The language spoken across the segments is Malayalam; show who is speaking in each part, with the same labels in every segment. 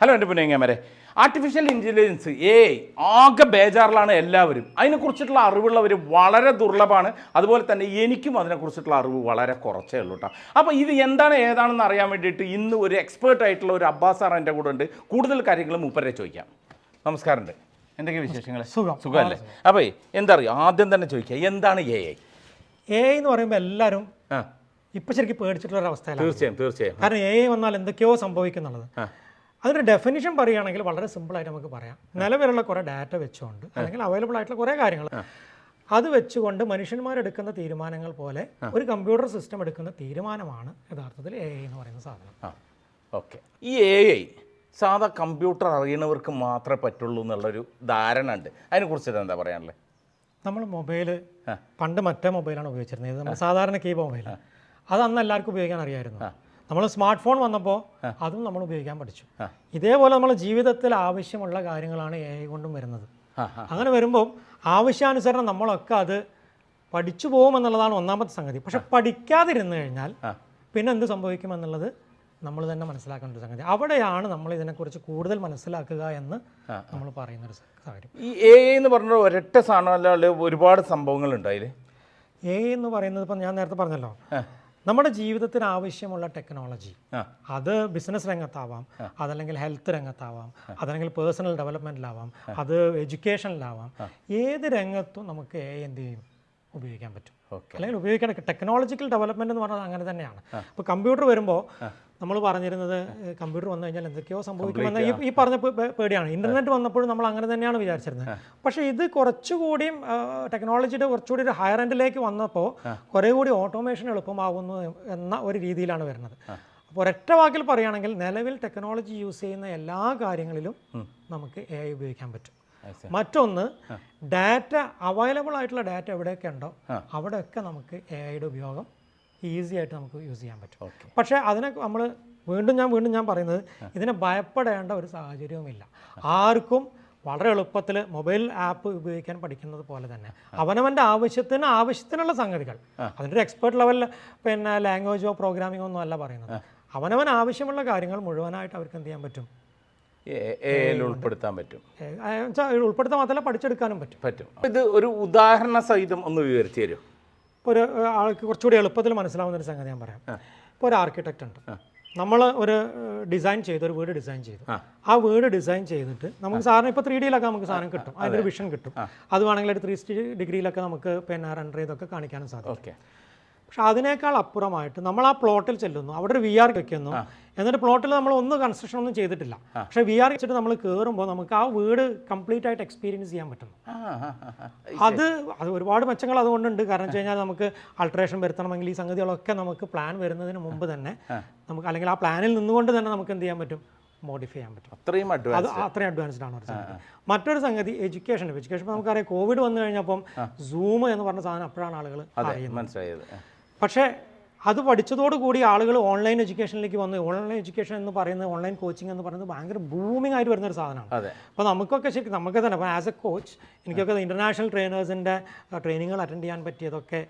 Speaker 1: ഹലോ എന്റെ പുനേങ്ങമരെ ആർട്ടിഫിഷ്യൽ ഇന്റലിജൻസ് ഏ ആകെ ബേജാറിലാണ് എല്ലാവരും. അതിനെക്കുറിച്ചിട്ടുള്ള അറിവുള്ളവർ വളരെ ദുർലഭമാണ്. അതുപോലെ തന്നെ എനിക്കും അതിനെക്കുറിച്ചിട്ടുള്ള അറിവ് വളരെ കുറച്ചേ ഉള്ളൂ കേട്ടോ അപ്പോൾ ഇത് എന്താണ് ഏതാണെന്ന് അറിയാൻ വേണ്ടിയിട്ട് ഇന്ന് ഒരു എക്സ്പേർട്ട് ആയിട്ടുള്ള ഒരു അബ്ബാസ് സാർ എന്റെ കൂടെ ഉണ്ട്. കൂടുതൽ കാര്യങ്ങൾ മൂപ്പരെ ചോദിക്കാം. നമസ്കാരമുണ്ട്. എന്തൊക്കെ വിശേഷങ്ങൾ
Speaker 2: സുഖം.
Speaker 1: സുഖമല്ലേ? അപ്പോൾ എന്താ അറിയാം? ആദ്യം തന്നെ ചോദിക്കുക എന്താണ് എ ഐ
Speaker 2: എ ഐ എന്ന് പറയുമ്പോൾ എല്ലാവരും
Speaker 1: ഇപ്പം
Speaker 2: ഇപ്പൊ ശരിക്കും പേടിച്ചിട്ടുള്ള ഒരു അവസ്ഥയിലാണ്.
Speaker 1: തീർച്ചയായും തീർച്ചയായും.
Speaker 2: കാരണം എ ഐ വന്നാൽ എന്തൊക്കെയോ സംഭവിക്കുന്നുള്ളത്. അതിന്റെ ഡെഫിനിഷൻ പറയുകയാണെങ്കിൽ വളരെ സിമ്പിൾ ആയിട്ട് നമുക്ക് പറയാം. നിലവിലുള്ള കുറേ ഡാറ്റ വെച്ചുകൊണ്ട് അല്ലെങ്കിൽ അവൈലബിൾ ആയിട്ടുള്ള കുറേ കാര്യങ്ങൾ. അത് വെച്ചുകൊണ്ട് മനുഷ്യന്മാരെടുക്കുന്ന തീരുമാനങ്ങൾ പോലെ ഒരു കമ്പ്യൂട്ടർ സിസ്റ്റം എടുക്കുന്ന തീരുമാനമാണ് യഥാർത്ഥത്തിൽ എ ഐ എന്ന് പറയുന്ന സാധനം.
Speaker 1: ഓക്കെ ഈ എ ഐ സാധാ കമ്പ്യൂട്ടർ അറിയണവർക്ക് മാത്രമേ പറ്റുള്ളൂ എന്നുള്ളൊരു ധാരണ ഉണ്ട്. അതിനെക്കുറിച്ചിട്ട് എന്താ പറയാനുള്ളത്
Speaker 2: നമ്മൾ മൊബൈൽ. പണ്ട് മറ്റേ മൊബൈലാണ് ഉപയോഗിച്ചിരുന്നത്. നമ്മൾ സാധാരണ കീ മൊബൈൽ അത് അന്ന് എല്ലാവർക്കും ഉപയോഗിക്കാൻ അറിയായിരുന്നു നമ്മൾ സ്മാർട്ട് ഫോൺ വന്നപ്പോൾ അതും നമ്മൾ ഉപയോഗിക്കാൻ പഠിച്ചു. ഇതേപോലെ നമ്മൾ ജീവിതത്തിൽ ആവശ്യമുള്ള കാര്യങ്ങളാണ് എ കൊണ്ടും വരുന്നത്. അങ്ങനെ വരുമ്പോൾ ആവശ്യാനുസരണം നമ്മളൊക്കെ അത് പഠിച്ചു പോകുമെന്നുള്ളതാണ് ഒന്നാമത്തെ സംഗതി. പക്ഷെ പഠിക്കാതിരുന്നു കഴിഞ്ഞാൽ പിന്നെ എന്ത് സംഭവിക്കുമെന്നുള്ളത് നമ്മൾ തന്നെ മനസ്സിലാക്കേണ്ട ഒരു സംഗതി. അവിടെയാണ് നമ്മൾ ഇതിനെക്കുറിച്ച് കൂടുതൽ മനസ്സിലാക്കുക എന്ന് നമ്മൾ പറയുന്ന ഒരു കാര്യം.
Speaker 1: ഈ എ എന്ന് പറഞ്ഞ ഒരൊറ്റ സാധനമല്ല ഒരുപാട് സംഭവങ്ങളുണ്ട് അതിൽ
Speaker 2: എ എന്ന് പറയുന്നത് ഇപ്പം ഞാൻ നേരത്തെ പറഞ്ഞല്ലോ. നമ്മുടെ ജീവിതത്തിന് ആവശ്യമുള്ള ടെക്നോളജി അത് ബിസിനസ് രംഗത്താവാം അതല്ലെങ്കിൽ ഹെൽത്ത് രംഗത്താവാം അതല്ലെങ്കിൽ പേഴ്സണൽ ഡെവലപ്മെന്റിലാവാം അത് എഡ്യൂക്കേഷനിലാവാം ഏത് രംഗത്തും നമുക്ക് എ എന്ത് ചെയ്യും ഉപയോഗിക്കാൻ പറ്റും. അല്ലെങ്കിൽ ഉപയോഗിക്കേണ്ട ടെക്നോളജിക്കൽ ഡെവലപ്മെന്റ് എന്ന് പറഞ്ഞാൽ അങ്ങനെ തന്നെയാണ്. ഇപ്പോൾ കമ്പ്യൂട്ടർ വരുമ്പോൾ നമ്മൾ പറഞ്ഞിരുന്നത് കമ്പ്യൂട്ടർ വന്നു കഴിഞ്ഞാൽ എന്തൊക്കെയോ സംഭവിക്കുമെന്ന് ഈ ഈ പറഞ്ഞ പേടിയാണ്. ഇന്റർനെറ്റ് വന്നപ്പോഴും നമ്മൾ അങ്ങനെ തന്നെയാണ് വിചാരിച്ചിരുന്നത്. പക്ഷേ ഇത് കുറച്ചുകൂടിയും ടെക്നോളജിയുടെ കുറച്ചുകൂടി ഒരു ഹയർ എൻഡിലേക്ക് വന്നപ്പോൾ കുറേ കൂടി ഓട്ടോമേഷൻ എളുപ്പമാകുന്നു എന്ന ഒരു രീതിയിലാണ് വരുന്നത്. അപ്പോൾ ഒരൊറ്റ വാക്കിൽ പറയുകയാണെങ്കിൽ നിലവിൽ ടെക്നോളജി യൂസ് ചെയ്യുന്ന എല്ലാ കാര്യങ്ങളിലും നമുക്ക് എ ഉപയോഗിക്കാൻ പറ്റും. മറ്റൊന്ന് ഡാറ്റ അവൈലബിൾ ആയിട്ടുള്ള ഡാറ്റ എവിടെയൊക്കെ ഉണ്ടോ അവിടെയൊക്കെ നമുക്ക് എ ഐയുടെ ഉപയോഗം ഈസി ആയിട്ട് നമുക്ക് യൂസ് ചെയ്യാൻ പറ്റും. പക്ഷേ അതിനെ നമ്മൾ വീണ്ടും ഞാൻ വീണ്ടും ഞാൻ പറയുന്നത് ഇതിനെ ഭയപ്പെടേണ്ട ഒരു സാഹചര്യവുമില്ല ആർക്കും വളരെ എളുപ്പത്തിൽ മൊബൈൽ ആപ്പ് ഉപയോഗിക്കാൻ പഠിക്കുന്നത് പോലെ തന്നെ അവനവന്റെ ആവശ്യത്തിന് ആവശ്യത്തിനുള്ള സംഗതികൾ. അതിന്റെ ഒരു എക്സ്പേർട്ട് ലെവലിൽ പിന്നെ ലാംഗ്വേജോ പ്രോഗ്രാമിങ്ങോ ഒന്നും അല്ല പറയുന്നത്. അവനവൻ ആവശ്യമുള്ള കാര്യങ്ങൾ മുഴുവനായിട്ട് അവർക്ക് എന്ത് ചെയ്യാൻ പറ്റും?
Speaker 1: ഉൾപ്പെടുത്താൻ പറ്റും.
Speaker 2: ഉൾപ്പെടുത്താൻ മാത്രമല്ല പഠിച്ചെടുക്കാനും പറ്റും.
Speaker 1: പറ്റും. ഇത് ഒരു ഉദാഹരണ സഹിതം ഒന്ന് വിവരിച്ചു തരും
Speaker 2: ഇപ്പോൾ ഒരു ആൾക്ക് കുറച്ചുകൂടി എളുപ്പത്തിൽ മനസ്സിലാവുന്ന ഒരു സംഗതി ഞാൻ പറയാം. ഇപ്പോൾ ഒരു ആർക്കിടെക്റ്റ് ഉണ്ട്. നമ്മൾ ഒരു ഡിസൈൻ ചെയ്തു ഒരു വീട് ഡിസൈൻ ചെയ്തു. ആ. വീട് ഡിസൈൻ ചെയ്തിട്ട് നമുക്ക് സാറിന് ഇപ്പോൾ ത്രീ ഡിയിലൊക്കെ നമുക്ക് സാധനം കിട്ടും. അതിന്റെ ഒരു വിഷൻ കിട്ടും. അത് വേണമെങ്കിൽ ഒരു ത്രീ ഡിഗ്രിയിലൊക്കെ നമുക്ക് പിന്നെ റൺ ചെയ്തൊക്കെ കാണിക്കാനും സാധിക്കും.
Speaker 1: ഓക്കെ.
Speaker 2: പക്ഷെ അതിനേക്കാൾ അപ്പുറമായിട്ട് നമ്മൾ ആ പ്ലോട്ടിൽ ചെല്ലുന്നു. അവിടെ ഒരു വി ആർ വെക്കുന്നു എന്നിട്ട് പ്ലോട്ടിൽ നമ്മൾ ഒന്നും കൺസ്ട്രക്ഷൻ ഒന്നും ചെയ്തിട്ടില്ല. പക്ഷെ വി ആർ വെച്ചിട്ട് നമ്മൾ കയറുമ്പോൾ നമുക്ക് ആ വീട് കംപ്ലീറ്റ് ആയിട്ട് എക്സ്പീരിയൻസ് ചെയ്യാൻ പറ്റുന്നു. അത് അത് ഒരുപാട് മെച്ചങ്ങൾ അതുകൊണ്ടുണ്ട്. കാരണം വെച്ച് കഴിഞ്ഞാൽ നമുക്ക് അൾട്രേഷൻ വരുത്തണമെങ്കിൽ ഈ സംഗതികളൊക്കെ നമുക്ക് പ്ലാൻ വരുന്നതിന് മുമ്പ് തന്നെ നമുക്ക് അല്ലെങ്കിൽ ആ പ്ലാനിൽ നിന്നുകൊണ്ട് തന്നെ നമുക്ക് എന്ത് ചെയ്യാൻ പറ്റും? മോഡിഫൈ ചെയ്യാൻ പറ്റും.
Speaker 1: അത്രയും അഡ്വാൻസ്
Speaker 2: അത് അത്രയും അഡ്വാൻസ്ഡ് ആണ് ഒരു സംഗതി. മറ്റൊരു സംഗതി എഡ്യൂക്കേഷൻ എഡ്യൂക്കേഷൻ നമുക്കറിയാം കോവിഡ് വന്നു കഴിഞ്ഞപ്പം സൂം എന്ന് പറഞ്ഞ സാധനം അപ്പോഴാണ് ആളുകൾ
Speaker 1: മനസ്സിലായത്.
Speaker 2: പക്ഷേ അത് പഠിച്ചതോടുകൂടി ആളുകൾ ഓൺലൈൻ എഡ്യൂക്കേഷനിലേക്ക് വന്നു. ഓൺലൈൻ എഡ്യൂക്കേഷൻ എന്ന് പറയുന്നത് ഓൺലൈൻ കോച്ചിങ് എന്ന് പറയുന്നത് ഭയങ്കര ബൂമിംഗ് ആയിട്ട് വരുന്ന ഒരു സാധനമാണ് അപ്പോൾ നമുക്കൊക്കെ ശരിക്കും നമുക്ക് തന്നെ അപ്പോൾ ആസ് എ കോച്ച് എനിക്കൊക്കെ ഇന്റർനാഷണൽ ട്രെയിനേഴ്സിന്റെ ട്രെയിനിങ്ങുകൾ അറ്റൻഡ് ചെയ്യാൻ പറ്റിയതൊക്കെ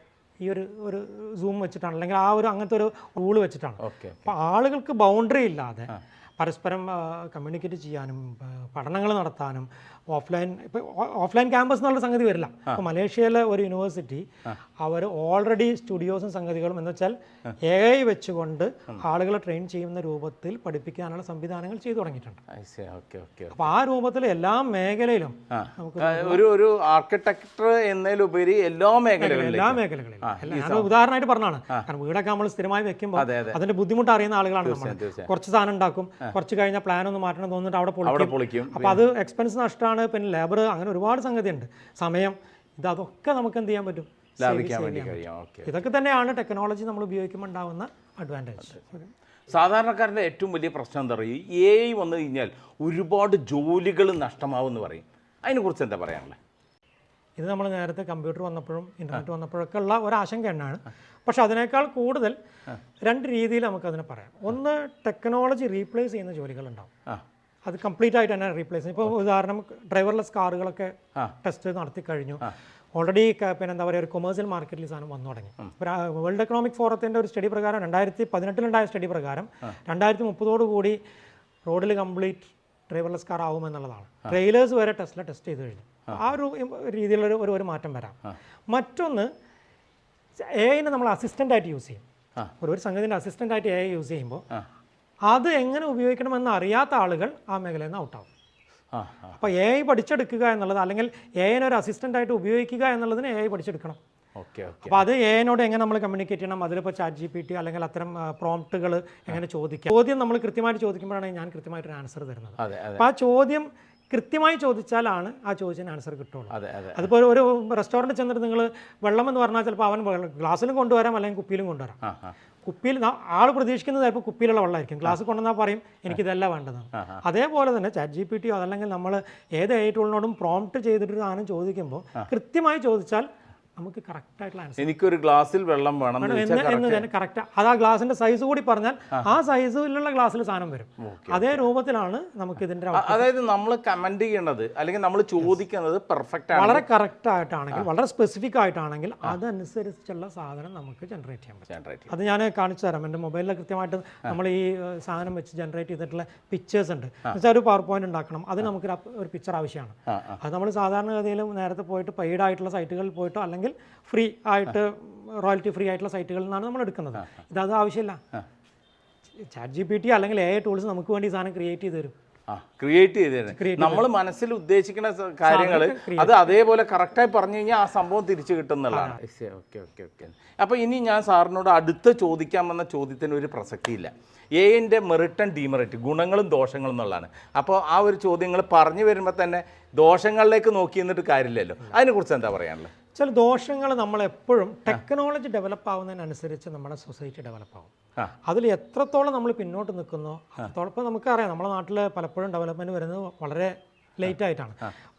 Speaker 2: ഈ ഒരു ഒരു സൂം വെച്ചിട്ടാണ്. അല്ലെങ്കിൽ ആ ഒരു അങ്ങനത്തെ ഒരു റൂൾ വെച്ചിട്ടാണ്.
Speaker 1: ഓക്കെ
Speaker 2: അപ്പോൾ ആളുകൾക്ക് ബൗണ്ടറി ഇല്ലാതെ പരസ്പരം കമ്മ്യൂണിക്കേറ്റ് ചെയ്യാനും പഠനങ്ങൾ നടത്താനും ഓഫ്ലൈൻ ഇപ്പോൾ ഓഫ്ലൈൻ ക്യാമ്പസ് എന്നുള്ള സംഗതി വരില്ല. ഇപ്പോൾ മലേഷ്യയിലെ ഒരു യൂണിവേഴ്സിറ്റി അവർ ഓൾറെഡി സ്റ്റുഡിയോസും സംഗതികളും എന്ന് വെച്ചാൽ എ ഐ വെച്ചുകൊണ്ട് ആളുകളെ ട്രെയിൻ ചെയ്യുന്ന രൂപത്തിൽ പഠിപ്പിക്കാനുള്ള സംവിധാനങ്ങൾ ചെയ്തു തുടങ്ങിയിട്ടുണ്ട്. അപ്പോൾ ആ രൂപത്തിൽ എല്ലാ മേഖലയിലും
Speaker 1: ഒരു ഒരു ആർക്കിടെക്ടർ എന്നതിലുപരി എല്ലാ മേഖലകളിലും
Speaker 2: എല്ലാ മേഖലകളിലും ഉദാഹരണമായിട്ട് പറഞ്ഞാണ് കാരണം വീടൊക്കെ നമ്മൾ സ്ഥിരമായി വെക്കുമ്പോൾ
Speaker 1: അതെ, അതെ.
Speaker 2: അതിന്റെ ബുദ്ധിമുട്ട് അറിയുന്ന ആളുകളാണ് നമ്മൾ കുറച്ച് സാധനം ഉണ്ടാക്കും കുറച്ച് കഴിഞ്ഞാൽ പ്ലാൻ ഒന്ന് മാറ്റണം തോന്നിട്ട് അവിടെ പൊളിക്കും. അപ്പോൾ അത് എക്സ്പെൻസ് നഷ്ടമാണ് പിന്നെ ലേബർ അങ്ങനെ ഒരുപാട് സംഗതി ഉണ്ട് സമയം ഇത് അതൊക്കെ നമുക്ക് എന്ത് ചെയ്യാൻ പറ്റും?
Speaker 1: ലാഭിക്കാൻ വേണ്ടി കഴിയാം.
Speaker 2: ഇതൊക്കെ തന്നെയാണ് ടെക്നോളജി നമ്മൾ ഉപയോഗിക്കുമ്പോൾ ഉണ്ടാകുന്ന അഡ്വാന്റേജ്
Speaker 1: സാധാരണക്കാരന്റെ ഏറ്റവും വലിയ പ്രശ്നം എന്താ പറയുക? എ ഐ വന്നു കഴിഞ്ഞാൽ ഒരുപാട് ജോലികൾ നഷ്ടമാവുമെന്ന് പറയും. അതിനെക്കുറിച്ച് എന്താ പറയാനുള്ളത്?
Speaker 2: ഇത് നമ്മൾ നേരത്തെ കമ്പ്യൂട്ടർ വന്നപ്പോഴും ഇന്റർനെറ്റ് വന്നപ്പോഴൊക്കെ ഉള്ള ഒരു ആശങ്ക തന്നെയാണ്. പക്ഷെ അതിനേക്കാൾ കൂടുതൽ രണ്ട് രീതിയിൽ നമുക്കതിനെ പറയാം. ഒന്ന് ടെക്നോളജി റീപ്ലേസ് ചെയ്യുന്ന ജോലികളുണ്ടാവും അത് കംപ്ലീറ്റ് ആയിട്ട് തന്നെ റീപ്ലേസ് ചെയ്യും. ഇപ്പോൾ ഉദാഹരണം ഡ്രൈവർലെസ് കാറുകളൊക്കെ ടെസ്റ്റ് നടത്തി കഴിഞ്ഞു. ഓൾറെഡി പിന്നെ എന്താ പറയുക ഒരു കൊമേഴ്സ്യൽ മാർക്കറ്റിൽ സാധനം വന്നു തുടങ്ങി. വേൾഡ് എക്കണോമിക് ഫോറത്തിന്റെ ഒരു സ്റ്റഡി പ്രകാരം രണ്ടായിരത്തി പതിനെട്ടിലുണ്ടായ സ്റ്റഡി പ്രകാരം രണ്ടായിരത്തി മുപ്പതോടുകൂടി റോഡിൽ കംപ്ലീറ്റ് ഡ്രൈവർലെസ് കാർ ആവുമെന്നുള്ളതാണ് ട്രെയിലേഴ്സ് വരെ ടെസ്റ്റിൽ ടെസ്റ്റ് ചെയ്ത് കഴിഞ്ഞു. ആ. ഒരു രീതിയിലൊരു ഒരു- ഒരു മാറ്റം വരാം. മറ്റൊന്ന് എ ഐനെ നമ്മൾ അസിസ്റ്റന്റ് ആയിട്ട് യൂസ് ചെയ്യും. ഒരു സംഗതിന്റെ അസിസ്റ്റന്റ് ആയിട്ട് എ ഐ യൂസ് ചെയ്യുമ്പോൾ. അത് എങ്ങനെ ഉപയോഗിക്കണമെന്ന് അറിയാത്ത ആളുകൾ ആ മേഖലയിൽ നിന്ന് ഔട്ടാവും അപ്പോൾ എ ഐ പഠിച്ചെടുക്കുക എന്നുള്ളത് അല്ലെങ്കിൽ എ ഒരു അസിസ്റ്റന്റ് ആയിട്ട് ഉപയോഗിക്കുക എന്നുള്ളതിന് എ ഐ പഠിച്ചെടുക്കണം. അപ്പോൾ അത് എ ഐനോട് എങ്ങനെ നമ്മൾ കമ്മ്യൂണിക്കേറ്റ് ചെയ്യണം? അതിലിപ്പോൾ ചാറ്റ് ജി പി ടി അല്ലെങ്കിൽ അത്തരം പ്രോംപ്റ്റുകൾ എങ്ങനെ ചോദിക്കാം? ചോദ്യം നമ്മൾ കൃത്യമായിട്ട് ചോദിക്കുമ്പോഴാണ് ഞാൻ കൃത്യമായിട്ടൊരു ആൻസർ തരുന്നത്. അപ്പോൾ ആ ചോദ്യം കൃത്യമായി ചോദിച്ചാലാണ് ആ ചോദ്യത്തിന് ആൻസർ കിട്ടുള്ളൂ.
Speaker 1: അതെ അതെ
Speaker 2: അതിപ്പോൾ ഒരു റെസ്റ്റോറന്റ് റെസ്റ്റോറന്റ് ചെന്നിട്ട് നിങ്ങൾ വെള്ളം എന്ന് പറഞ്ഞാൽ ചിലപ്പോൾ അവൻ ഗ്ലാസ്സിലും കൊണ്ടുവരാം അല്ലെങ്കിൽ കുപ്പിയിലും കൊണ്ടുവരാം. കുപ്പിയിൽ ആൾ പ്രതീക്ഷിക്കുന്നത് ചിലപ്പോൾ കുപ്പിയിലുള്ള വെള്ളമായിരിക്കും. ഗ്ലാസ് കൊണ്ടുവന്നാൽ പറയും എനിക്കിതല്ല വേണ്ടത്. അതേപോലെ തന്നെ ചാറ്റ് ജി പി ടിയോ അതല്ലെങ്കിൽ നമ്മൾ ഏത് ഐ ടൂളിനോടും പ്രോംപ്റ്റ് ചെയ്തിട്ടൊരു സാധനം ചോദിക്കുമ്പോൾ കൃത്യമായി ചോദിച്ചാൽ നമുക്ക് കറക്റ്റ് ആയിട്ടുള്ള ആൻസർ
Speaker 1: എനിക്കൊരു ഗ്ലാസ്സിൽ വെള്ളം വേണം എന്ന്
Speaker 2: തന്നെ കറക്റ്റ് അത് ആ ഗ്ലാസിന്റെ സൈസ് കൂടി പറഞ്ഞാൽ ആ. സൈസിലുള്ള ഗ്ലാസ്സിൽ സാധനം വരും. അതേ രൂപത്തിലാണ് നമുക്ക് ഇതിന്റെ
Speaker 1: അതായത് നമ്മൾ കമന്റ് ചെയ്യണത് അല്ലെങ്കിൽ നമ്മൾ ചോദിക്കുന്നത് പെർഫെക്റ്റ്
Speaker 2: വളരെ കറക്റ്റ് ആയിട്ടാണെങ്കിൽ വളരെ സ്പെസിഫിക് ആയിട്ടാണെങ്കിൽ അതനുസരിച്ചുള്ള സാധനം നമുക്ക് ജനറേറ്റ് ചെയ്യാൻ പറ്റും. അത് ഞാൻ കാണിച്ചു തരാം. എന്റെ മൊബൈലിൽ കൃത്യമായിട്ട് നമ്മൾ ഈ സാധനം വെച്ച് ജനറേറ്റ് ചെയ്തിട്ടുള്ള പിക്ചേഴ്സ് ഉണ്ട്. എന്നുവെച്ചാൽ ഒരു പവർ പോയിന്റ് ഉണ്ടാക്കണം. അത് നമുക്ക് ഒരു പിക്ചർ ആവശ്യമാണ്. അത് നമ്മൾ സാധാരണഗതിയിൽ നേരത്തെ പോയിട്ട് പെയ്ഡ് ആയിട്ടുള്ള സൈറ്റുകളിൽ പോയിട്ടോ അല്ലെങ്കിൽ ഫ്രീ ആയിട്ട് റോയൽറ്റി ഫ്രീ ആയിട്ടുള്ള സൈറ്റുകളിൽ നിന്നാണ് നമ്മൾ എടുക്കുന്നത്. ഇതത് ആവശ്യമില്ല. ചാറ്റ് ജി പി ടി അല്ലെങ്കിൽ എ ടൂൾസ് നമുക്ക് വേണ്ടി സാധനം ക്രിയേറ്റ് ചെയ്ത് തരും.
Speaker 1: ആ ക്രിയേറ്റ് ചെയ്ത് നമ്മൾ മനസ്സിൽ ഉദ്ദേശിക്കുന്ന കാര്യങ്ങൾ അത് അതേപോലെ കറക്റ്റായി പറഞ്ഞു കഴിഞ്ഞാൽ ആ സംഭവം തിരിച്ചു കിട്ടുന്നുള്ളതാണ് ഓക്കെ ഓക്കെ ഓക്കെ അപ്പോൾ ഇനി ഞാൻ സാറിനോട് അടുത്ത ചോദിക്കാൻ വന്ന ചോദ്യത്തിന് ഒരു പ്രസക്തിയില്ല. എന്റെ മെറിറ്റ് ആൻഡ് ഡിമെറിറ്റ് ഗുണങ്ങളും ദോഷങ്ങളും എന്നുള്ളതാണ്. അപ്പോൾ ആ ഒരു ചോദ്യങ്ങൾ പറഞ്ഞു വരുമ്പോൾ തന്നെ ദോഷങ്ങളിലേക്ക് നോക്കി നിന്നിട്ട് കാര്യമില്ലല്ലോ. അതിനെക്കുറിച്ച് എന്താ പറയാനുള്ളത്?
Speaker 2: ചില ദോഷങ്ങൾ നമ്മൾ എപ്പോഴും ടെക്നോളജി ഡെവലപ്പ് ആവുന്നതിനനുസരിച്ച് നമ്മുടെ സൊസൈറ്റി ഡെവലപ്പ് ആവും. അതിൽ എത്രത്തോളം നമ്മൾ പിന്നോട്ട് നിൽക്കുന്നോ അത്രത്തോളം ഇപ്പോൾ നമുക്കറിയാം. നമ്മുടെ നാട്ടിൽ പലപ്പോഴും ഡെവലപ്മെന്റ് വരുന്നത് വളരെ ലേറ്റ് ആയിട്ടാണ്.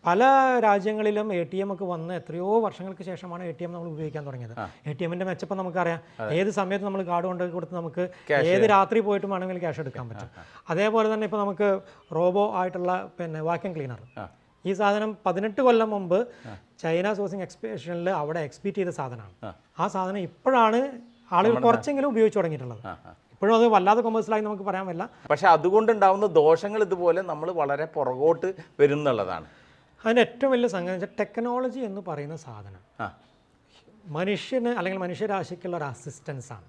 Speaker 2: പല രാജ്യങ്ങളിലും എ ടി എം ഒക്കെ വന്ന് എത്രയോ വർഷങ്ങൾക്ക് ശേഷമാണ് എ ടി എം നമ്മൾ ഉപയോഗിക്കാൻ തുടങ്ങിയത്. എ ടി എമ്മിന്റെ മെച്ചപ്പം നമുക്കറിയാം. ഏത് സമയത്ത് നമ്മൾ കാർഡ് കൊണ്ട് കൊടുത്ത് നമുക്ക് ഏത് രാത്രി പോയിട്ട് വേണമെങ്കിൽ ക്യാഷ് എടുക്കാൻ പറ്റും. അതേപോലെ തന്നെ ഇപ്പോൾ നമുക്ക് റോബോ ആയിട്ടുള്ള പിന്നെ വാക്യം ക്ലീനർ ഈ സാധനം പതിനെട്ട് കൊല്ലം മുമ്പ് ചൈന സോഴ്സിങ് എക്സ്പെഷനിൽ അവിടെ എക്സ്പീറ്റ് ചെയ്ത സാധനമാണ്. ആ. സാധനം ഇപ്പോഴാണ് ആളുകൾ കുറച്ചെങ്കിലും ഉപയോഗിച്ച് തുടങ്ങിയിട്ടുള്ളത്. ഇപ്പോഴും അത് വല്ലാതെ കൊമേഴ്സ്യലായി നമുക്ക് പറയാൻ പറ്റില്ല.
Speaker 1: പക്ഷെ അതുകൊണ്ടുണ്ടാവുന്ന ദോഷങ്ങൾ ഇതുപോലെ നമ്മൾ വളരെ പുറകോട്ട് വരുന്നുള്ളതാണ്.
Speaker 2: അതിന്റെ ഏറ്റവും വലിയ സംഗതി വെച്ചാൽ ടെക്നോളജി എന്ന് പറയുന്ന സാധനം മനുഷ്യന് അല്ലെങ്കിൽ മനുഷ്യരാശിക്കുള്ള ഒരു അസിസ്റ്റൻസ് ആണ്.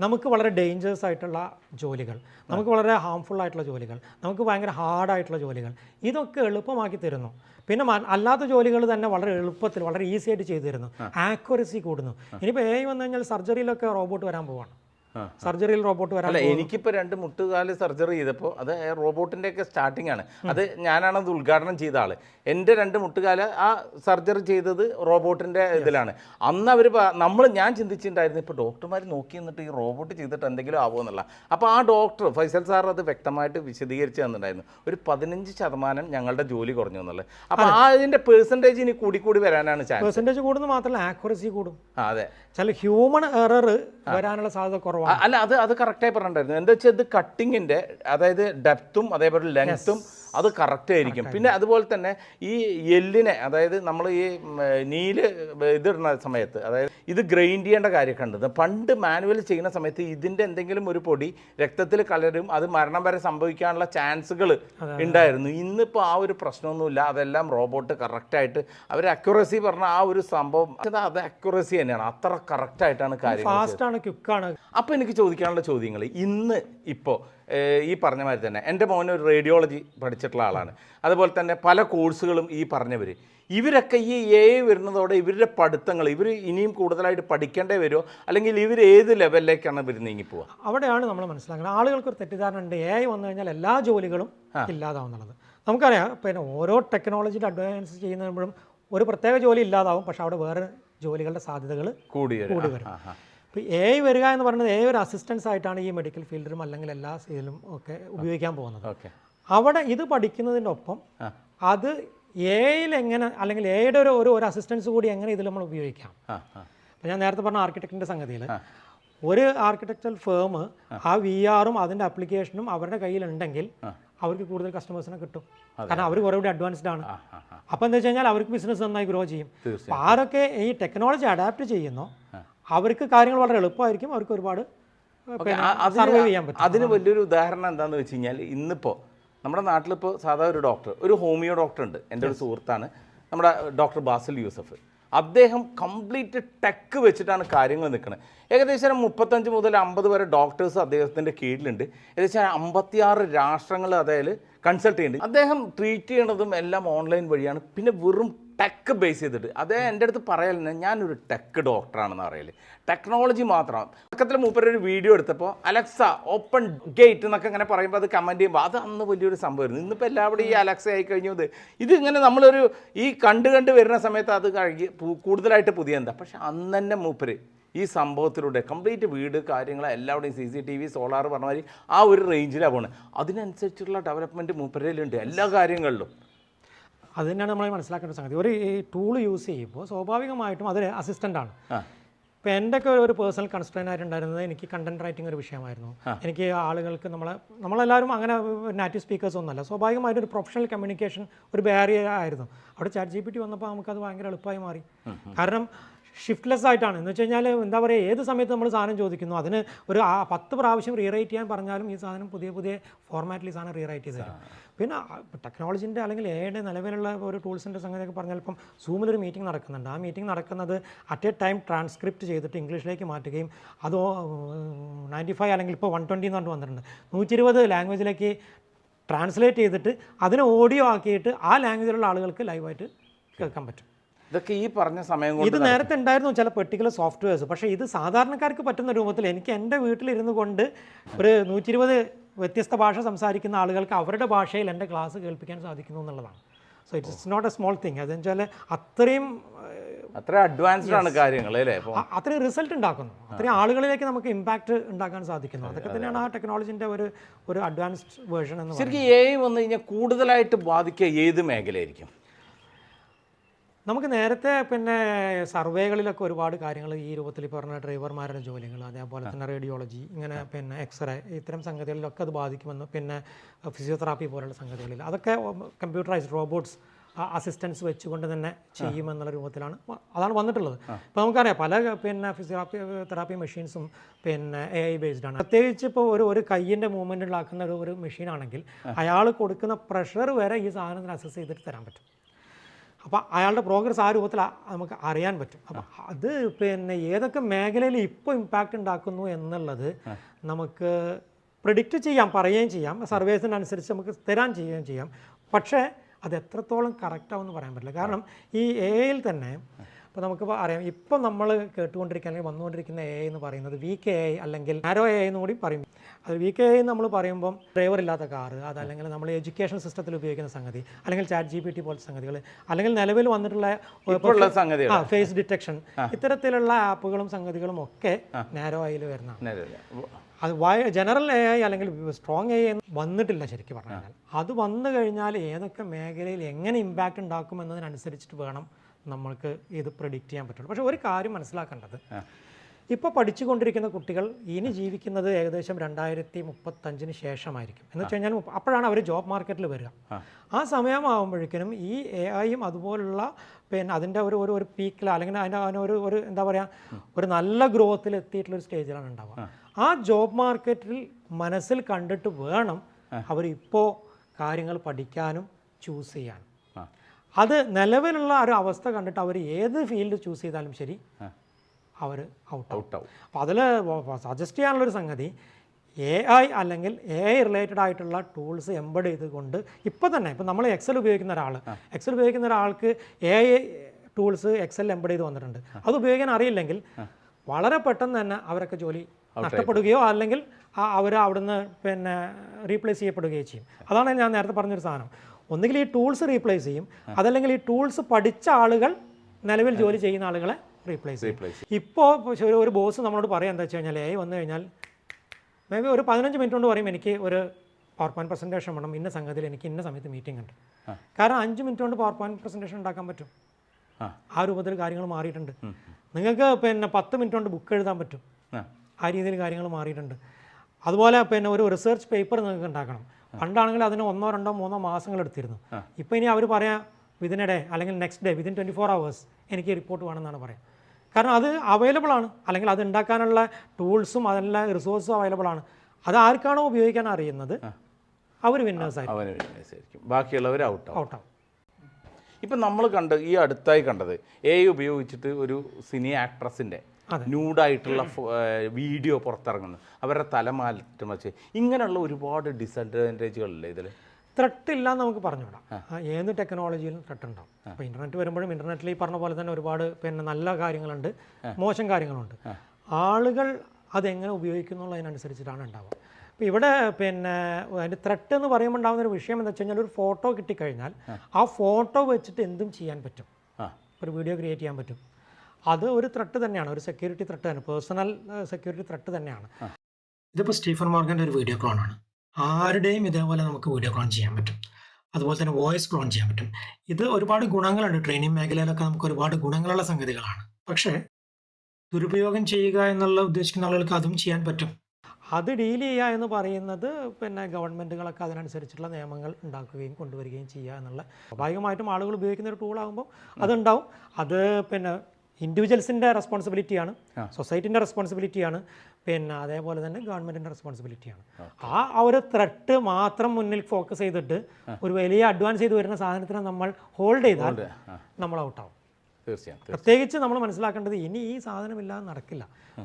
Speaker 2: നമുക്ക് വളരെ ഡേഞ്ചേഴ്സ് ആയിട്ടുള്ള ജോലികൾ നമുക്ക് വളരെ ഹാംഫുൾ ആയിട്ടുള്ള ജോലികൾ നമുക്ക് ഭയങ്കര ഹാർഡായിട്ടുള്ള ജോലികൾ ഇതൊക്കെ എളുപ്പമാക്കി തരുന്നു. പിന്നെ അല്ലാത്ത ജോലികൾ തന്നെ വളരെ എളുപ്പത്തിൽ വളരെ ഈസി ആയിട്ട് ചെയ്തു തരുന്നു. ആക്യുറസി കൂടുന്നു. ഇനിയിപ്പോൾ എ വന്നു കഴിഞ്ഞാൽ സർജറിയിലൊക്കെ റോബോട്ട് വരാൻ പോവാണ്. സർജറിയിൽ റോബോട്ട് വരാൻ
Speaker 1: അല്ല എനിക്കിപ്പോൾ രണ്ട് മുട്ടുകാൽ സർജറി ചെയ്തപ്പോൾ അത് റോബോട്ടിന്റെ ഒക്കെ സ്റ്റാർട്ടിംഗ് ആണ്. അത് ഞാനാണ് അത് ഉദ്ഘാടനം ചെയ്ത ആൾ എന്റെ രണ്ട് മുട്ടുകാൽ ആ സർജറി ചെയ്തത് റോബോട്ടിന്റെ ഇതിലാണ്. അന്ന് അവർ നമ്മൾ ഞാൻ ചിന്തിച്ചിട്ടുണ്ടായിരുന്നു ഇപ്പോൾ ഡോക്ടർമാർ നോക്കി നിന്നിട്ട് ഈ റോബോട്ട് ചെയ്തിട്ട് എന്തെങ്കിലും ആവുമോ എന്നുള്ള. അപ്പോൾ ആ ഡോക്ടർ ഫൈസൽ സാർ അത് വ്യക്തമായിട്ട് വിശദീകരിച്ച് തന്നിട്ടുണ്ടായിരുന്നു. ഒരു പതിനഞ്ച് ശതമാനം ഞങ്ങളുടെ ജോലി കുറഞ്ഞു എന്നുള്ളത്. അപ്പോൾ ആ അതിന്റെ പേഴ്സന്റേജ് ഇനി കൂടി കൂടി വരാനാണ് ചാൻസ്
Speaker 2: പെർസെന്റേജ് കൂടുന്നത് മാത്രമല്ല ആക്യുറസി കൂടും.
Speaker 1: അതെ.
Speaker 2: ചില ഹ്യൂമൺ എറർ വരാനുള്ള സാധ്യത കുറവാണ്.
Speaker 1: അല്ല അത് അത് കറക്റ്റായി പറഞ്ഞിട്ടുണ്ടായിരുന്നു. എന്താ വെച്ചാൽ ഇത് കട്ടിങ്ങിന്റെ അതായത് ഡെപ്തും അതേപോലെ ലെങ്ത്തും അത് കറക്റ്റ് ആയിരിക്കും. പിന്നെ അതുപോലെ തന്നെ ഈ എല്ലിനെ അതായത് നമ്മൾ ഈ നീൽ ഇതിടുന്ന സമയത്ത് അതായത് ഇത് ഗ്രൈൻഡ് ചെയ്യേണ്ട കാര്യമൊക്കെ ഉണ്ട്. പണ്ട് മാനുവൽ ചെയ്യുന്ന സമയത്ത് ഇതിന്റെ എന്തെങ്കിലും ഒരു പൊടി രക്തത്തിൽ കലരും അത് മരണം വരെ സംഭവിക്കാനുള്ള ചാൻസുകൾ ഉണ്ടായിരുന്നു. ഇന്നിപ്പോൾ ആ ഒരു പ്രശ്നമൊന്നുമില്ല. അതെല്ലാം റോബോട്ട് കറക്റ്റായിട്ട് അവർ അക്യുറസി പറഞ്ഞ ആ ഒരു സംഭവം അത് അക്യുറസി തന്നെയാണ്. അത്ര കറക്റ്റായിട്ടാണ് കാര്യം
Speaker 2: ഫാസ്റ്റാണ് ആണ് ക്വിക്കാണ്
Speaker 1: അപ്പോൾ എനിക്ക് ചോദിക്കാനുള്ള ചോദ്യങ്ങൾ ഇന്ന് ഇപ്പോൾ ഈ പറഞ്ഞ മാതിരി തന്നെ. എന്റെ മോൻ ഒരു റേഡിയോളജി പഠിച്ചിട്ടുള്ള ആളാണ്. അതുപോലെ തന്നെ പല കോഴ്സുകളും ഈ പറഞ്ഞവർ ഇവരൊക്കെ ഈ എ വരുന്നതോടെ ഇവരുടെ പഠിത്തങ്ങൾ ഇവർ ഇനിയും കൂടുതലായിട്ട് പഠിക്കേണ്ടേ വരുമോ അല്ലെങ്കിൽ ഇവർ ഏത് ലെവലിലേക്കാണ് ഇവർ നീങ്ങിപ്പോവുക
Speaker 2: അവിടെയാണ് നമ്മൾ മനസ്സിലാക്കുന്നത് ആളുകൾക്ക് ഒരു തെറ്റിദ്ധാരണ ഉണ്ട്. എ വന്നു കഴിഞ്ഞാൽ എല്ലാ ജോലികളും ഇല്ലാതാവുന്നുള്ളത്. നമുക്കറിയാം പിന്നെ ഓരോ ടെക്നോളജിയുടെ അഡ്വാൻസ് ചെയ്യുമ്പോഴും ഒരു പ്രത്യേക ജോലി ഇല്ലാതാവും. പക്ഷെ അവിടെ വേറെ ജോലികളുടെ സാധ്യതകൾ
Speaker 1: കൂടി വരും.
Speaker 2: ഇപ്പോൾ എ ഐ വരിക എന്ന് പറയുന്നത് എ ഒരു അസിസ്റ്റൻസ് ആയിട്ടാണ് ഈ മെഡിക്കൽ ഫീൽഡിലും അല്ലെങ്കിൽ എല്ലാ ഇതിലും ഒക്കെ ഉപയോഗിക്കാൻ പോകുന്നത്.
Speaker 1: ഓക്കെ.
Speaker 2: അവിടെ ഇത് പഠിക്കുന്നതിന്റെ ഒപ്പം അത് എയിൽ എങ്ങനെ അല്ലെങ്കിൽ എയുടെ ഒരു ഒരു ഒരു അസിസ്റ്റൻസ് കൂടി എങ്ങനെ ഇതിൽ നമ്മൾ ഉപയോഗിക്കാം.
Speaker 1: ആ
Speaker 2: ഞാൻ നേരത്തെ പറഞ്ഞ ആർക്കിടെക്റ്റിന്റെ സംഗതിയിൽ ഒരു ആർക്കിടെക്ചറൽ ഫേം ആ. വി ആറും അതിന്റെ ആപ്ലിക്കേഷനും അവരുടെ കയ്യിലുണ്ടെങ്കിൽ അവർക്ക് കൂടുതൽ കസ്റ്റമേഴ്സിനെ കിട്ടും. കാരണം അവർ കുറേ കൂടി അഡ്വാൻസ്ഡ് ആണ്. അപ്പോൾ എന്താ വെച്ച് കഴിഞ്ഞാൽ അവർക്ക് ബിസിനസ് നന്നായി ഗ്രോ ചെയ്യും. അപ്പോൾ ആരൊക്കെ ഈ ടെക്നോളജി അഡാപ്റ്റ് ചെയ്യുന്നോ അവർക്ക് കാര്യങ്ങൾ വളരെ എളുപ്പമായിരിക്കും. അവർക്ക് ഒരുപാട് സർവൈവ് ചെയ്യാൻ പറ്റും.
Speaker 1: അതിന് വലിയൊരു ഉദാഹരണം എന്താണെന്ന് വെച്ച് കഴിഞ്ഞാൽ ഇന്നിപ്പോൾ നമ്മുടെ നാട്ടിലിപ്പോൾ സാധാരണ ഒരു ഡോക്ടർ ഒരു ഹോമിയോ ഡോക്ടർ ഉണ്ട് എന്റെ ഒരു സുഹൃത്താണ് നമ്മുടെ ഡോക്ടർ ബാസിൽ യൂസഫ്. അദ്ദേഹം കംപ്ലീറ്റ് ടെക്ക് വെച്ചിട്ടാണ് കാര്യങ്ങൾ നിൽക്കുന്നത്. ഏകദേശം മുപ്പത്തഞ്ച് മുതൽ അമ്പത് വരെ ഡോക്ടേഴ്സ് അദ്ദേഹത്തിന്റെ കീഴിലുണ്ട്. ഏകദേശം അമ്പത്തിയാറ് രാഷ്ട്രങ്ങൾ അതായത് കൺസൾട്ട് ചെയ്യുന്നുണ്ട്. അദ്ദേഹം ട്രീറ്റ് ചെയ്യണതും എല്ലാം ഓൺലൈൻ വഴിയാണ്. പിന്നെ വെറും ടെക്ക് ബേസ് ചെയ്തിട്ട്. അതേ എന്റെ അടുത്ത് പറയലെന്നെ ഞാനൊരു ടെക്ക് ഡോക്ടറാണെന്ന് പറയൽ. ടെക്നോളജി മാത്രം. പക്കത്തിൽ മൂപ്പര് ഒരു വീഡിയോ എടുത്തപ്പോൾ അലക്സ ഓപ്പൺ ഗേറ്റ് എന്നൊക്കെ ഇങ്ങനെ പറയുമ്പോൾ അത് കമന്റ് ചെയ്യുമ്പോൾ അത് അന്ന് വലിയൊരു സംഭവമായിരുന്നു ഇന്നിപ്പോൾ എല്ലാവരും ഈ അലക്സ ആയി കഴിഞ്ഞു. ഇത് ഇങ്ങനെ നമ്മളൊരു ഈ കണ്ട് കണ്ട് വരുന്ന സമയത്ത് അത് കഴുകി കൂടുതലായിട്ട് പുതിയ എന്താ? പക്ഷെ അന്ന് തന്നെ മൂപ്പര് ഈ സംഭവത്തിലൂടെ കംപ്ലീറ്റ് വീട് കാര്യങ്ങൾ എല്ലാവരുടെയും C C T V solar പറഞ്ഞ മാതിരി ആ ഒരു റേഞ്ചിലാണ് പോകുന്നത് അതിനനുസരിച്ചുള്ള ഡെവലപ്മെന്റ് മൂപ്പരയിലുണ്ട് എല്ലാ കാര്യങ്ങളിലും.
Speaker 2: അത് തന്നെയാണ് നമ്മൾ മനസ്സിലാക്കേണ്ട സംഗതി. ഒരു ടൂൾ യൂസ് ചെയ്യുമ്പോൾ സ്വാഭാവികമായിട്ടും അതിന് അസിസ്റ്റന്റാണ്
Speaker 1: ആണ്.
Speaker 2: ഇപ്പോൾ എന്റെ ഒക്കെ ഒരു പേഴ്സണൽ കൺസ്ട്രെയിൻ ആയിട്ടുണ്ടായിരുന്നത് എനിക്ക് കണ്ടന്റ് റൈറ്റിംഗ് ഒരു വിഷയമായിരുന്നു. എനിക്ക് ആളുകൾക്ക് നമ്മളെ നമ്മളെല്ലാവരും അങ്ങനെ നാറ്റീവ് സ്പീക്കേഴ്സ് ഒന്നുമല്ല. സ്വാഭാവികമായിട്ട് ഒരു പ്രൊഫഷണൽ കമ്മ്യൂണിക്കേഷൻ ഒരു ബാരിയർ ആയിരുന്നു. അവിടെ ചാറ്റ് ജി പി ടി വന്നപ്പോൾ നമുക്കത് ഭയങ്കര എളുപ്പമായി മാറി. കാരണം ഷിഫ്റ്റ്ലെസ് ആയിട്ടാണ്. എന്ന് വെച്ച് കഴിഞ്ഞാൽ എന്താ പറയുക ഏത് സമയത്ത് നമ്മൾ സാധനം ചോദിക്കുന്നു അതിന് ഒരു ആ പത്ത് പ്രാവശ്യം റീറൈറ്റ് ചെയ്യാൻ പറഞ്ഞാലും ഈ സാധനം പുതിയ പുതിയ ഫോർമാറ്റിൽ ഈ സാധനം റീറൈറ്റ് ചെയ്ത് തരും. പിന്നെ ടെക്നോളജിന്റെ അല്ലെങ്കിൽ എയുടെ നിലവിലുള്ള ഒരു ടൂൾസിന്റെ സംഗതിയൊക്കെ പറഞ്ഞാൽ ഇപ്പം സൂമിലൊരു മീറ്റിംഗ് നടക്കുന്നുണ്ട്. ആ മീറ്റിംഗ് നടക്കുന്നത് അറ്റ് എ ടൈം ട്രാൻസ്ക്രിപ്റ്റ് ചെയ്തിട്ട് ഇംഗ്ലീഷിലേക്ക് മാറ്റുകയും അതോ നയന്റി ഫൈവ് അല്ലെങ്കിൽ ഇപ്പോൾ വൺ ട്വന്റി എന്ന് പറഞ്ഞിട്ട് വന്നിട്ടുണ്ട്. നൂറ്റി ഇരുപത് ലാംഗ്വേജിലേക്ക് ട്രാൻസ്ലേറ്റ് ചെയ്തിട്ട് അതിനെ ഓഡിയോ ആക്കിയിട്ട് ആ ലാംഗ്വേജിലുള്ള ആളുകൾക്ക് ലൈവായിട്ട് കേൾക്കാൻ പറ്റും.
Speaker 1: ഇതൊക്കെ ഈ പറഞ്ഞ സമയം കൊണ്ട്
Speaker 2: ഇത് നേരത്തെ ഉണ്ടായിരുന്നു ചില പെർട്ടിക്കുലർ സോഫ്റ്റ്വെയർസ് പക്ഷേ ഇത് സാധാരണക്കാർക്ക് പറ്റുന്ന രൂപത്തിൽ എനിക്ക് എന്റെ വീട്ടിലിരുന്നു കൊണ്ട് ഒരു നൂറ്റി ഇരുപത് വ്യത്യസ്ത ഭാഷ സംസാരിക്കുന്ന ആളുകൾക്ക് അവരുടെ ഭാഷയിൽ എന്റെ ക്ലാസ് കേൾപ്പിക്കാൻ സാധിക്കുന്നു എന്നുള്ളതാണ്. So it's not a small thing അതെന്ന് വെച്ചാൽ അത്രയും
Speaker 1: അത്ര അഡ്വാൻസ്ഡ് ആണ് കാര്യങ്ങൾ അല്ലേ?
Speaker 2: അത്രയും റിസൾട്ട് ഉണ്ടാക്കുന്നു. അത്രയും ആളുകളിലേക്ക് നമുക്ക് ഇമ്പാക്റ്റ് ഉണ്ടാക്കാൻ സാധിക്കുന്നു. അതൊക്കെ തന്നെയാണ് ആ ടെക്നോളജിന്റെ ഒരു ഒരു അഡ്വാൻസ്ഡ് വേർഷൻ എന്ന്
Speaker 1: ശരിക്കും എ വന്നു കഴിഞ്ഞാൽ കൂടുതലായിട്ട് ബാധിക്കുക ഏത് മേഖലയായിരിക്കും?
Speaker 2: നമുക്ക് നേരത്തെ പിന്നെ സർവേകളിലൊക്കെ ഒരുപാട് കാര്യങ്ങൾ ഈ രൂപത്തിൽ പറഞ്ഞ ഡ്രൈവർമാരുടെ ജോലികൾ അതേപോലെ തന്നെ റേഡിയോളജി ഇങ്ങനെ പിന്നെ എക്സ്റേ ഇത്തരം സംഗതികളിലൊക്കെ അത് ബാധിക്കുമെന്ന് പിന്നെ ഫിസിയോതെറാപ്പി പോലുള്ള സംഗതികളിൽ. അതൊക്കെ കമ്പ്യൂട്ടറൈസ്ഡ് റോബോട്ട്സ് അസിസ്റ്റൻസ് വെച്ചുകൊണ്ട് തന്നെ ചെയ്യുമെന്നുള്ള രൂപത്തിലാണ് അതാണ് വന്നിട്ടുള്ളത്. ഇപ്പോൾ നമുക്കറിയാം പല പിന്നെ ഫിസിയോതെറാപ്പി തെറാപ്പി മെഷീൻസും പിന്നെ എ ഐ ബേസ്ഡ് ആണ്. പ്രത്യേകിച്ച് ഇപ്പോൾ ഒരു ഒരു കയ്യിന്റെ മൂവ്മെന്റ് ഉണ്ടാക്കുന്ന ഒരു ഒരു മെഷീനാണെങ്കിൽ അയാൾ കൊടുക്കുന്ന പ്രഷർ വരെ ഈ സാധനത്തിന് അസസ് ചെയ്തിട്ട് തരാൻ പറ്റും. അപ്പോൾ അയാളുടെ പ്രോഗ്രസ് ആ രൂപത്തിൽ നമുക്ക് അറിയാൻ പറ്റും. അപ്പം അത് പിന്നെ ഏതൊക്കെ മേഖലയിൽ ഇപ്പോൾ ഇമ്പാക്റ്റ് ഉണ്ടാക്കുന്നു എന്നുള്ളത് നമുക്ക് പ്രിഡിക്റ്റ് ചെയ്യാം പറയുകയും ചെയ്യാം. സർവേസിനനുസരിച്ച് നമുക്ക് തരാൻ ചെയ്യുകയും ചെയ്യാം. പക്ഷേ അത് എത്രത്തോളം കറക്റ്റാവെന്ന് പറയാൻ പറ്റില്ല. കാരണം ഈ എ ഐയിൽ തന്നെ ഇപ്പോൾ നമുക്കിപ്പോൾ അറിയാം. ഇപ്പം നമ്മൾ കേട്ടുകൊണ്ടിരിക്കുക അല്ലെങ്കിൽ വന്നുകൊണ്ടിരിക്കുന്ന എ എന്ന് പറയുന്നത് വി കെ ഐ അല്ലെങ്കിൽ നാരോ എ എന്ന് കൂടി പറയും. അത് വി കെ ഐ നമ്മൾ പറയുമ്പം ഡ്രൈവർ ഇല്ലാത്ത കാറ് അതല്ലെങ്കിൽ നമ്മൾ എഡ്യൂക്കേഷൻ സിസ്റ്റത്തിൽ ഉപയോഗിക്കുന്ന സംഗതി അല്ലെങ്കിൽ ചാറ്റ് ജി പി ടി പോലത്തെ സംഗതികൾ അല്ലെങ്കിൽ നിലവിൽ വന്നിട്ടുള്ള
Speaker 1: സംഗതികൾ
Speaker 2: ആ ഫേസ് ഡിറ്റക്ഷൻ ഇത്തരത്തിലുള്ള ആപ്പുകളും സംഗതികളും ഒക്കെ നാരോ ഐയിൽ വരുന്നതാണ്. അത് ജനറൽ എ ഐ അല്ലെങ്കിൽ സ്ട്രോങ് എ ഐ വന്നിട്ടില്ല ശരിക്കും പറഞ്ഞാൽ. അത് വന്നു കഴിഞ്ഞാൽ ഏതൊക്കെ മേഖലയിൽ എങ്ങനെ ഇമ്പാക്റ്റ് ഉണ്ടാക്കും എന്നതിനനുസരിച്ചിട്ട് വേണം നമ്മൾക്ക് ഇത് പ്രിഡിക്റ്റ് ചെയ്യാൻ പറ്റുള്ളൂ. പക്ഷേ ഒരു കാര്യം മനസ്സിലാക്കേണ്ടത്. ഇപ്പോൾ പഠിച്ചുകൊണ്ടിരിക്കുന്ന കുട്ടികൾ ഇനി ജീവിക്കുന്നത് ഏകദേശം രണ്ടായിരത്തി മുപ്പത്തഞ്ചിന് ശേഷമായിരിക്കും. എന്ന് വെച്ച് കഴിഞ്ഞാൽ അപ്പോഴാണ് അവർ ജോബ് മാർക്കറ്റിൽ വരിക. ആ. സമയമാകുമ്പോഴേക്കിനും ഈ എ ഐയും അതുപോലുള്ള പിന്നെ അതിന്റെ ഒരു ഒരു ഒരു പീക്കിൽ അല്ലെങ്കിൽ അതിന്റെ അതിനൊരു ഒരു എന്താ പറയുക ഒരു നല്ല ഗ്രോത്തിൽ എത്തിയിട്ടുള്ള ഒരു സ്റ്റേജിലാണ് ഉണ്ടാവുക. ആ. ജോബ് മാർക്കറ്റിൽ മനസ്സിൽ കണ്ടിട്ട് വേണം അവർ ഇപ്പോൾ കാര്യങ്ങൾ പഠിക്കാനും ചൂസ് ചെയ്യാനും. അത് നിലവിലുള്ള ഒരു അവസ്ഥ കണ്ടിട്ട് അവർ ഏത് ഫീൽഡ് ചൂസ് ചെയ്താലും ശരി അവർ ഔട്ട്
Speaker 1: ഔട്ട് ആവും.
Speaker 2: അപ്പോൾ അതിൽ സജസ്റ്റ് ചെയ്യാനുള്ളൊരു സംഗതി എ ഐ അല്ലെങ്കിൽ എ ഐ റിലേറ്റഡ് ആയിട്ടുള്ള ടൂൾസ് എംബഡ് ചെയ്തുകൊണ്ട് ഇപ്പോൾ തന്നെ ഇപ്പോൾ നമ്മൾ എക്സൽ ഉപയോഗിക്കുന്ന ഒരാൾ എക്സൽ ഉപയോഗിക്കുന്ന ഒരാൾക്ക് A I tools Excel embed ചെയ്ത് വന്നിട്ടുണ്ട്. അത് ഉപയോഗിക്കാൻ അറിയില്ലെങ്കിൽ വളരെ പെട്ടെന്ന് തന്നെ അവരൊക്കെ ജോലി നഷ്ടപ്പെടുകയോ അല്ലെങ്കിൽ അവർ അവിടുന്ന് പിന്നെ റീപ്ലേസ് ചെയ്യപ്പെടുകയോ ചെയ്യും. അതാണ് ഞാൻ നേരത്തെ പറഞ്ഞൊരു സാധനം. ഒന്നുകിൽ ഈ ടൂൾസ് റീപ്ലേസ് ചെയ്യും. അതല്ലെങ്കിൽ ഈ ടൂൾസ് പഠിച്ച ആളുകൾ നിലവിൽ ജോലി ചെയ്യുന്ന ആളുകളെ റീപ്ലേസ് ചെയ്യും. ഇപ്പോൾ ഒരു ഒരു ബോസ് നമ്മളോട് പറയാം എന്താ വെച്ച് കഴിഞ്ഞാൽ എ വന്നു കഴിഞ്ഞാൽ മേ ബി ഒരു പതിനഞ്ച് മിനിറ്റ് കൊണ്ട് പറയും എനിക്ക് ഒരു പവർ പോയിന്റ് പ്രസന്റേഷൻ വേണം. ഇന്ന സംഗതിയിൽ എനിക്ക് ഇന്ന സമയത്ത് മീറ്റിംഗ് ഉണ്ട്. കാരണം അഞ്ച് മിനിറ്റ് കൊണ്ട് പവർ പോയിന്റ് പ്രസന്റേഷൻ ഉണ്ടാക്കാൻ പറ്റും.
Speaker 1: ആ.
Speaker 2: രൂപത്തിൽ കാര്യങ്ങൾ മാറിയിട്ടുണ്ട്. നിങ്ങൾക്ക് പിന്നെ പത്ത് മിനിറ്റ് കൊണ്ട് ബുക്ക് എഴുതാൻ പറ്റും.
Speaker 1: ആ.
Speaker 2: രീതിയിൽ കാര്യങ്ങൾ മാറിയിട്ടുണ്ട്. അതുപോലെ പിന്നെ ഒരു റിസർച്ച് പേപ്പർ നിങ്ങൾക്ക് ഉണ്ടാക്കണം. പണ്ടാണെങ്കിൽ അതിന് ഒന്നോ രണ്ടോ മൂന്നോ മാസങ്ങൾ എടുത്തിരുന്നു. ഇപ്പോൾ ഇനി അവർ പറയാം വിതിനിടെ അല്ലെങ്കിൽ next day within twenty four hours എനിക്ക് റിപ്പോർട്ട് വേണമെന്നാണ് പറയാം. കാരണം അത് അവൈലബിൾ ആണ്. അല്ലെങ്കിൽ അത് ഉണ്ടാക്കാനുള്ള ടൂൾസും അതെല്ലാം റിസോഴ്സും അവൈലബിൾ ആണ്. അത് ആർക്കാണോ ഉപയോഗിക്കാൻ അറിയുന്നത്? അവർ
Speaker 1: വിന്നേഴ്സായിരിക്കും ബാക്കിയുള്ളവർ ഔട്ട്
Speaker 2: ഔട്ടാവും
Speaker 1: ഇപ്പം നമ്മൾ കണ്ട് ഈ അടുത്തായി കണ്ടത് എ ഉപയോഗിച്ചിട്ട് ഒരു സിനി ആക്ട്രസിന്റെ ന്യൂഡായിട്ടുള്ള വീഡിയോ പുറത്തിറങ്ങുന്നു അവരുടെ തല മാറ്റം വെച്ച്. ഇങ്ങനെയുള്ള ഒരുപാട് ഡിസഡ്വാന്റേജുകളില്ലേ ഇതിൽ?
Speaker 2: ത്രെട്ട് ഇല്ല എന്ന് നമുക്ക് പറഞ്ഞുകൂടാം ആ, ഏത് ടെക്നോളജിയിലും ത്രെട്ട് ഉണ്ടാവും. അപ്പോൾ ഇന്റർനെറ്റ് വരുമ്പോഴും ഇന്റർനെറ്റിൽ ഈ പറഞ്ഞ പോലെ തന്നെ ഒരുപാട് പിന്നെ നല്ല കാര്യങ്ങളുണ്ട് മോശം കാര്യങ്ങളുണ്ട്. ആളുകൾ അതെങ്ങനെ ഉപയോഗിക്കുന്നു എന്നുള്ളതിനനുസരിച്ചിട്ടാണ് ഉണ്ടാവുക. അപ്പോൾ ഇവിടെ പിന്നെ അതിന്റെ ത്രെട്ട് എന്ന് പറയുമ്പോൾ ഉണ്ടാകുന്ന ഒരു വിഷയം എന്താ വെച്ച് കഴിഞ്ഞാൽ ഒരു ഫോട്ടോ കിട്ടിക്കഴിഞ്ഞാൽ ആ. ഫോട്ടോ വെച്ചിട്ട് എന്തും ചെയ്യാൻ പറ്റും. ഒരു വീഡിയോ ക്രിയേറ്റ് ചെയ്യാൻ പറ്റും. അത് ഒരു ത്രട്ട് തന്നെയാണ്. ഒരു സെക്യൂരിറ്റി ത്രട്ട് തന്നെ. പേഴ്സണൽ സെക്യൂരിറ്റി ത്രട്ട് തന്നെയാണ്. ഇതിപ്പോൾ സ്റ്റീഫൻ മോർഗന്റെ ഒരു വീഡിയോ ക്ലോൺ ആണ്. ആരുടെയും ഇതേപോലെ നമുക്ക് വീഡിയോ ക്ലോൺ ചെയ്യാൻ പറ്റും. അതുപോലെ തന്നെ വോയിസ് ക്ലോൺ ചെയ്യാൻ പറ്റും. ഇത് ഒരുപാട് ഗുണങ്ങളുണ്ട്. ട്രെയിനിങ് മേഖലയിലൊക്കെ നമുക്ക് ഒരുപാട് ഗുണങ്ങളുള്ള സംഗതികളാണ്. പക്ഷേ ദുരുപയോഗം ചെയ്യുക എന്നുള്ള ഉദ്ദേശിക്കുന്ന ആളുകൾക്ക് അതും ചെയ്യാൻ പറ്റും. അത് ഡീൽ ചെയ്യുക എന്ന് പറയുന്നത് പിന്നെ ഗവൺമെന്റുകളൊക്കെ അതിനനുസരിച്ചുള്ള നിയമങ്ങൾ ഉണ്ടാക്കുകയും കൊണ്ടുവരികയും ചെയ്യുക എന്നുള്ള സ്വാഭാവികമായിട്ടും ആളുകൾ ഉപയോഗിക്കുന്ന ഒരു ടൂളാകുമ്പോൾ അതുണ്ടാവും. അത് പിന്നെ ഇൻഡിവിജ്വൽസിന്റെ റെസ്പോൺസിബിലിറ്റിയാണ് സൊസൈറ്റിന്റെ റെസ്പോൺസിബിലിറ്റിയാണ് പിന്നെ അതേപോലെ തന്നെ ഗവൺമെന്റിന്റെ റെസ്പോൺസിബിലിറ്റിയാണ് ആ ആ ഒരു ത്രെട്ട് മാത്രം മുന്നിൽ ഫോക്കസ് ചെയ്തിട്ട് ഒരു വലിയ അഡ്വാൻസ് ചെയ്ത് വരുന്ന സാധനത്തിനെ നമ്മൾ ഹോൾഡ് ചെയ്താൽ നമ്മൾ ഔട്ടാവും
Speaker 1: തീർച്ചയായും
Speaker 2: പ്രത്യേകിച്ച് നമ്മൾ മനസ്സിലാക്കേണ്ടത് ഇനി ഈ സാധനമില്ലാതെ നടക്കില്ല.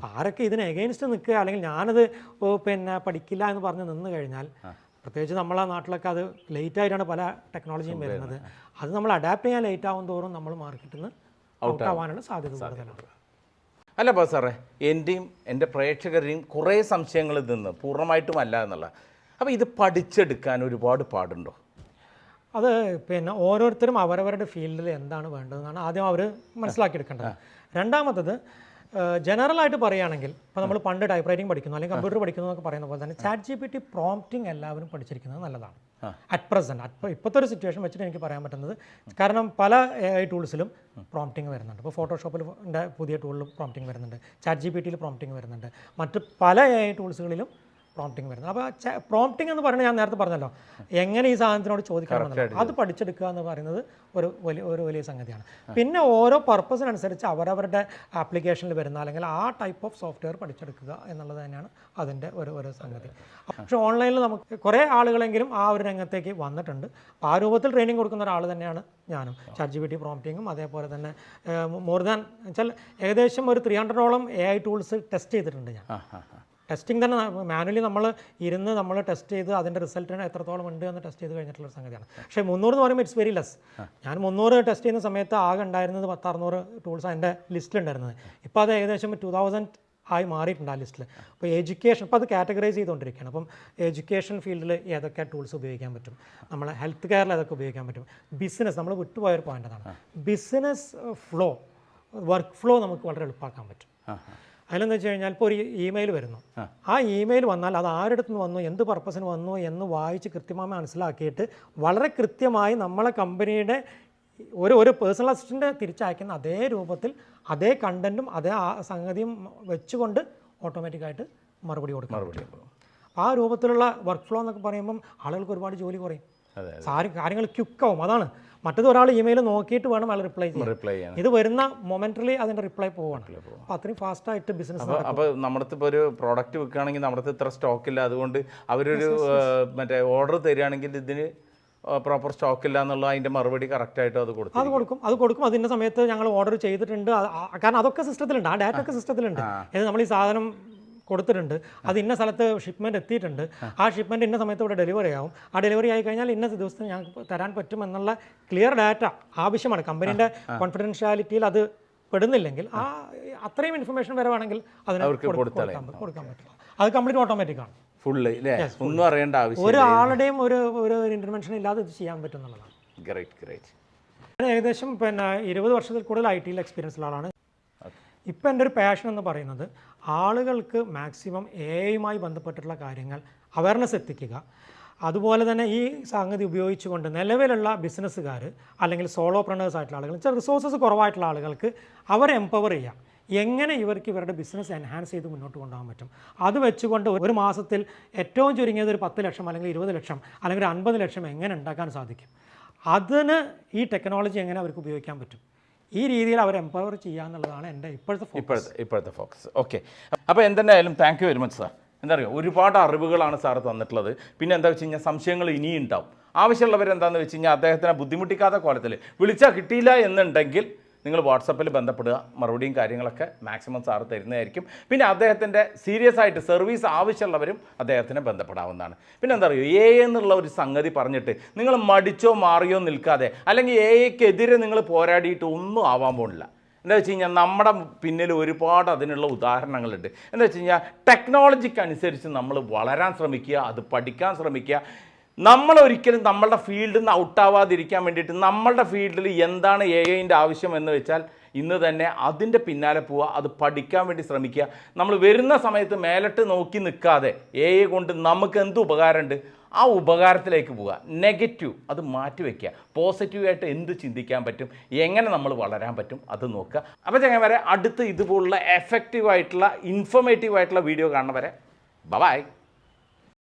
Speaker 2: ആരൊക്കെ ഇതിന് എഗെയിൻസ്റ്റ് നിൽക്കുക അല്ലെങ്കിൽ ഞാനത് പിന്നെ പഠിക്കില്ല എന്ന് പറഞ്ഞ് നിന്ന് കഴിഞ്ഞാൽ പ്രത്യേകിച്ച് നമ്മളെ നാട്ടിലൊക്കെ അത് ലേറ്റ് ആയിട്ടാണ് പല ടെക്നോളജിയും വരുന്നത്. അത് നമ്മൾ അഡാപ്റ്റ് ചെയ്യാൻ ലേറ്റ് ആവും തോറും നമ്മൾ മാർക്കറ്റിൽ നിന്ന് ഔട്ട് ആവാനുള്ള സാധ്യത കൂടുതലാണ്.
Speaker 1: അല്ല അപ്പോൾ സാറേ എന്റെയും എന്റെ പ്രേക്ഷകരുടെയും കുറേ സംശയങ്ങൾ നിന്ന് പൂർണമായിട്ടും അല്ല എന്നുള്ള. അപ്പോൾ ഇത് പഠിച്ചെടുക്കാൻ ഒരുപാട് പാടുണ്ടോ?
Speaker 2: അത് പിന്നെ ഓരോരുത്തരും അവരവരുടെ ഫീൽഡിൽ എന്താണ് വേണ്ടതെന്നാണ് ആദ്യം അവർ മനസ്സിലാക്കിയെടുക്കേണ്ടത്. രണ്ടാമത്തത് ജനറലായിട്ട് പറയുകയാണെങ്കിൽ ഇപ്പോൾ നമ്മൾ പണ്ട് ടൈപ്പ് റൈറ്റിംഗ് പഠിക്കുന്നു അല്ലെങ്കിൽ കമ്പ്യൂട്ടർ പഠിക്കുന്നു എന്നൊക്കെ പറയുന്ന പോലെ തന്നെ chat G P T prompting എല്ലാവരും പഠിച്ചിരിക്കുന്നത് നല്ലതാണ്. അറ്റ് പ്രസന്റ് അറ്റ് ഇപ്പോഴത്തെ ഒരു സിറ്റുവേഷൻ വെച്ചിട്ട് എനിക്ക് പറയാൻ പറ്റുന്നത് കാരണം പല എ ഐ ടൂൾസിലും പ്രോംപ്റ്റിംഗ് വരുന്നുണ്ട്. ഇപ്പോൾ ഫോട്ടോഷോപ്പിൽ പുതിയ ടൂളിൽ പ്രോംപ്റ്റിംഗ് വരുന്നുണ്ട്. ചാറ്റ് ജി പി ടിയിൽ പ്രോംപ്റ്റിംഗ് വരുന്നുണ്ട്. മറ്റ് പല എ ഐ ടൂൾസുകളിലും പ്രോംപ്റ്റിംഗ് വരുന്നത്. അപ്പോൾ പ്രോംപ്റ്റിംഗ് എന്ന് പറയുന്നത് ഞാൻ നേരത്തെ പറഞ്ഞല്ലോ. എങ്ങനെ ഈ സാധനത്തിനോട് ചോദിക്കണം. അത് പഠിച്ചെടുക്കുക എന്ന് പറയുന്നത് ഒരു വലിയ ഒരു വലിയ സംഗതിയാണ്. പിന്നെ ഓരോ പർപ്പസിനനുസരിച്ച് അവരവരുടെ ആപ്ലിക്കേഷനിൽ വരുന്ന അല്ലെങ്കിൽ ആ ടൈപ്പ് ഓഫ് സോഫ്റ്റ്വെയർ പഠിച്ചെടുക്കുക എന്നുള്ളത് തന്നെയാണ് അതിന്റെ ഒരു ഒരു സംഗതി. പക്ഷേ ഓൺലൈനിൽ നമുക്ക് കുറേ ആളുകളെങ്കിലും ആ ഒരു രംഗത്തേക്ക് വന്നിട്ടുണ്ട്. അപ്പോൾ ആ രൂപത്തിൽ ട്രെയിനിങ് കൊടുക്കുന്ന ഒരാൾ തന്നെയാണ് ഞാനും. ചാറ്റ് ജി ബി ടി പ്രോംപ്റ്റിങ്ങും അതേപോലെ തന്നെ മോർ ദാൻ വെച്ചാൽ ഏകദേശം ഒരു ത്രീ ഹൺഡ്രഡോളം എ ഐ ടൂൾസ് ടെസ്റ്റ് ചെയ്തിട്ടുണ്ട് ഞാൻ. ടെസ്റ്റിംഗ് തന്നെ മാനുവലി നമ്മൾ ഇരുന്ന് നമ്മൾ ടെസ്റ്റ് ചെയ്ത് അതിന്റെ റിസൾട്ടിന് എത്രത്തോളം ഉണ്ട് എന്ന് ടെസ്റ്റ് ചെയ്ത് കഴിഞ്ഞിട്ടുള്ള സംഗതിയാണ്. പക്ഷേ മുന്നൂറ് എന്ന് പറയുമ്പോൾ ഇറ്റ്സ് വെരി ലെസ് ഞാൻ മുന്നൂറ് ടെസ്റ്റ് ചെയ്യുന്ന സമയത്ത് ആകെ ഉണ്ടായിരുന്നത് പത്ത് അറുന്നൂറ് ടൂൾസ് എന്റെ ലിസ്റ്റിലുണ്ടായിരുന്നത് ഇപ്പോൾ അത് ഏകദേശം ടു തൗസൻഡ് ആയി മാറിയിട്ടുണ്ട് ആ ലിസ്റ്റിൽ അപ്പോൾ എഡ്യൂക്കേഷൻ ഇപ്പോൾ അത് കാറ്റഗറൈസ് ചെയ്തുകൊണ്ടിരിക്കുകയാണ്. അപ്പം എഡ്യൂക്കേഷൻ ഫീൽഡിൽ ഏതൊക്കെ ടൂൾസ് ഉപയോഗിക്കാൻ പറ്റും? നമ്മൾ ഹെൽത്ത് കെയറിൽ ഏതൊക്കെ ഉപയോഗിക്കാൻ പറ്റും? ബിസിനസ് നമ്മൾ വിട്ടുപോയൊരു പോയിന്റ് അതാണ്. ബിസിനസ് ഫ്ലോ വർക്ക് ഫ്ലോ നമുക്ക് വളരെ എളുപ്പമാക്കാൻ പറ്റും. അതിലെന്താ വെച്ച് കഴിഞ്ഞാൽ ഇപ്പോൾ ഒരു ഇമെയിൽ വരുന്നു. ആ. ഇമെയിൽ വന്നാൽ അത് ആരുടെ നിന്ന് വന്നു എന്ത് പർപ്പസിന് വന്നു എന്ന് വായിച്ച് കൃത്യമായി മനസ്സിലാക്കിയിട്ട് വളരെ കൃത്യമായി നമ്മളെ കമ്പനിയുടെ ഒരു ഒരു പേഴ്സണൽ അസിസ്റ്റന്റ് തിരിച്ചയക്കുന്ന അതേ രൂപത്തിൽ അതേ കണ്ടന്റും അതേ ആ സംഗതിയും വെച്ചുകൊണ്ട് ഓട്ടോമാറ്റിക്കായിട്ട് മറുപടി കൊടുക്കും
Speaker 1: മറുപടി
Speaker 2: ആ രൂപത്തിലുള്ള വർക്ക് ഫ്ലോ എന്നൊക്കെ പറയുമ്പം ആളുകൾക്ക് ഒരുപാട് ജോലി കുറയും. കാര്യങ്ങൾ ക്യുക്കാവും അതാണ്. മറ്റത് ഒരാൾ ഇമെയിൽ നോക്കിയിട്ട് വേണം അയാൾ റിപ്ലൈ ചെയ്യാൻ.
Speaker 1: റിപ്ലൈ ചെയ്യാൻ.
Speaker 2: ഇത് വരുന്ന മൊമെന്റലി അതിന്റെ റിപ്ലൈ പോവാണ്. അപ്പോൾ അത്രയും ഫാസ്റ്റ് ആയിട്ട് ബിസിനസ്
Speaker 1: അപ്പോൾ അപ്പോൾ നമ്മുടെ ഇപ്പോൾ ഒരു പ്രോഡക്റ്റ് വിൽക്കുകയാണെങ്കിൽ നമ്മുടെ ഇത്ര സ്റ്റോക്ക് ഇല്ല. അതുകൊണ്ട് അവരൊരു മറ്റേ ഓർഡർ തരികയാണെങ്കിൽ ഇതിന് പ്രോപ്പർ സ്റ്റോക്ക് ഇല്ല എന്നുള്ള അതിന്റെ മറുപടി കറക്റ്റായിട്ട് അത് കൊടുക്കും
Speaker 2: അത് കൊടുക്കും. അത് കൊടുക്കും. അതിന്റെ സമയത്ത് ഞങ്ങൾ ഓർഡർ ചെയ്തിട്ടുണ്ട്. കാരണം അതൊക്കെ സിസ്റ്റത്തിലുണ്ട് ആ ഡാറ്റ ഒക്കെ സിസ്റ്റത്തിലുണ്ട് ഇത് നമ്മൾ ഈ സാധനം കൊടുത്തിട്ടുണ്ട്. അത് ഇന്ന സ്ഥലത്ത് ഷിപ്മെന്റ് എത്തിയിട്ടുണ്ട്. ആ. ഷിപ്മെന്റ് ഇന്ന സമയത്ത് ഇവിടെ ഡെലിവറി ആവും. ആ ഡെലിവറി ആയി കഴിഞ്ഞാൽ ഇന്ന ദിവസത്തിന് ഞങ്ങൾക്ക് തരാൻ പറ്റും എന്നുള്ള ക്ലിയർ ഡാറ്റ ആവശ്യമാണ്. കമ്പനീന്റെ കോൺഫിഡൻഷ്യാലിറ്റിയിൽ അത് പെടുന്നില്ലെങ്കിൽ ആ അത്രയും ഇൻഫർമേഷൻ വരവാണെങ്കിൽ അതിന് കൊടുക്കാൻ പറ്റും പറ്റില്ല അത് കംപ്ലീറ്റ് ഓട്ടോമാറ്റിക് ആണ്.
Speaker 1: ഫുള്ള് ഒന്നും അറിയേണ്ട ആവശ്യം
Speaker 2: ഒരാളുടെയും ഒരു ഒരു ഇന്റർവെൻഷൻ ഇല്ലാതെ ഇത് ചെയ്യാൻ പറ്റും എന്നുള്ളതാണ്.
Speaker 1: ഗ്രേറ്റ് ഗ്രേറ്റ്
Speaker 2: ഞാൻ ഏകദേശം പിന്നെ ഇരുപത് വർഷത്തിൽ കൂടുതൽ ഐ ടിയിൽ എക്സ്പീരിയൻസ് ഉള്ള ആളാണ്. ഇപ്പം എന്റെ ഒരു പാഷൻ എന്ന് പറയുന്നത് ആളുകൾക്ക് മാക്സിമം എ ഐയുമായി ബന്ധപ്പെട്ടിട്ടുള്ള കാര്യങ്ങൾ അവയർനെസ് എത്തിക്കുക. അതുപോലെ തന്നെ ഈ സംഗതി ഉപയോഗിച്ചുകൊണ്ട് നിലവിലുള്ള ബിസിനസ്സുകാർ അല്ലെങ്കിൽ സോളോ പ്രണേഴ്സ് ആയിട്ടുള്ള ആളുകൾ ചില റിസോഴ്സസ് കുറവായിട്ടുള്ള ആളുകൾക്ക് അവരെ എംപവർ ചെയ്യാം എങ്ങനെ ഇവർക്ക് ഇവരുടെ ബിസിനസ് എൻഹാൻസ് ചെയ്ത് മുന്നോട്ട് കൊണ്ടുപോകാൻ പറ്റും? അത് വെച്ചുകൊണ്ട് ഒരു മാസത്തിൽ ഏറ്റവും ചുരുങ്ങിയത് ഒരു പത്ത് ലക്ഷം അല്ലെങ്കിൽ ഇരുപത് ലക്ഷം അല്ലെങ്കിൽ ഒരു അൻപത് ലക്ഷം എങ്ങനെ ഉണ്ടാക്കാൻ സാധിക്കും? അതിന് ഈ ടെക്നോളജി എങ്ങനെ അവർക്ക് ഉപയോഗിക്കാൻ പറ്റും? ഈ രീതിയിൽ അവർ എംപവർ ചെയ്യുക എന്നുള്ളതാണ് എന്റെ ഇപ്പോഴത്തെ.
Speaker 1: ഇപ്പോഴത്തെ ഇപ്പോഴത്തെ ഫോക്കസ് ഓക്കെ അപ്പോൾ എന്തെന്നായാലും thank you very much sir എന്താ പറയുക ഒരുപാട് അറിവുകളാണ് സാർ തന്നിട്ടുള്ളത്. പിന്നെ എന്താ വെച്ച് കഴിഞ്ഞാൽ സംശയങ്ങൾ ഇനിയുണ്ടാവും ആവശ്യമുള്ളവരെന്താണെന്ന് വെച്ച് കഴിഞ്ഞാൽ അദ്ദേഹത്തിനെ ബുദ്ധിമുട്ടിക്കാത്ത കോലത്തിൽ വിളിച്ചാൽ കിട്ടിയില്ല എന്നുണ്ടെങ്കിൽ നിങ്ങൾ വാട്സപ്പിൽ ബന്ധപ്പെടുക മറുപടിയും കാര്യങ്ങളൊക്കെ മാക്സിമം സാറ് തരുന്നതായിരിക്കും. പിന്നെ അദ്ദേഹത്തിന്റെ സീരിയസ് ആയിട്ട് സർവീസ് ആവശ്യമുള്ളവരും അദ്ദേഹത്തിനെ ബന്ധപ്പെടാവുന്നതാണ്. പിന്നെ എന്താ പറയുക എ എന്നുള്ള ഒരു സംഗതി പറഞ്ഞിട്ട് നിങ്ങൾ മടിച്ചോ മാറിയോ നിൽക്കാതെ അല്ലെങ്കിൽ എ എക്കെതിരെ നിങ്ങൾ പോരാടിയിട്ട് ഒന്നും ആവാൻ പോകുന്നില്ല എന്താ വെച്ച് കഴിഞ്ഞാൽ നമ്മുടെ പിന്നിൽ ഒരുപാട് അതിനുള്ള ഉദാഹരണങ്ങളുണ്ട്. എന്താ വെച്ച് കഴിഞ്ഞാൽ ടെക്നോളജിക്ക് അനുസരിച്ച് നമ്മൾ വളരാൻ ശ്രമിക്കുക അത് പഠിക്കാൻ ശ്രമിക്കുക നമ്മൾ ഒരിക്കലും നമ്മളുടെ ഫീൽഡിൽ നിന്ന് ഔട്ടാവാതിരിക്കാൻ വേണ്ടിയിട്ട് നമ്മളുടെ ഫീൽഡിൽ എന്താണ് എ ഐന്റെ ആവശ്യം എന്ന് വെച്ചാൽ ഇന്ന് തന്നെ അതിന്റെ പിന്നാലെ പോവുക അത് പഠിക്കാൻ വേണ്ടി ശ്രമിക്കുക. നമ്മൾ വരുന്ന സമയത്ത് മേലട്ട് നോക്കി നിൽക്കാതെ എ ഐ കൊണ്ട് നമുക്ക് എന്ത് ഉപകാരമുണ്ട്? ആ ഉപകാരത്തിലേക്ക് പോവുക. നെഗറ്റീവ് അത് മാറ്റിവെക്കുക പോസിറ്റീവായിട്ട് എന്ത് ചിന്തിക്കാൻ പറ്റും? എങ്ങനെ നമ്മൾ വളരാൻ പറ്റും? അത് നോക്കുക. അപ്പോൾ ചങ്ങന്മാരെ അടുത്ത് ഇതുപോലുള്ള എഫക്റ്റീവായിട്ടുള്ള ഇൻഫോർമേറ്റീവായിട്ടുള്ള വീഡിയോ കാണുന്നവരെ ബൈ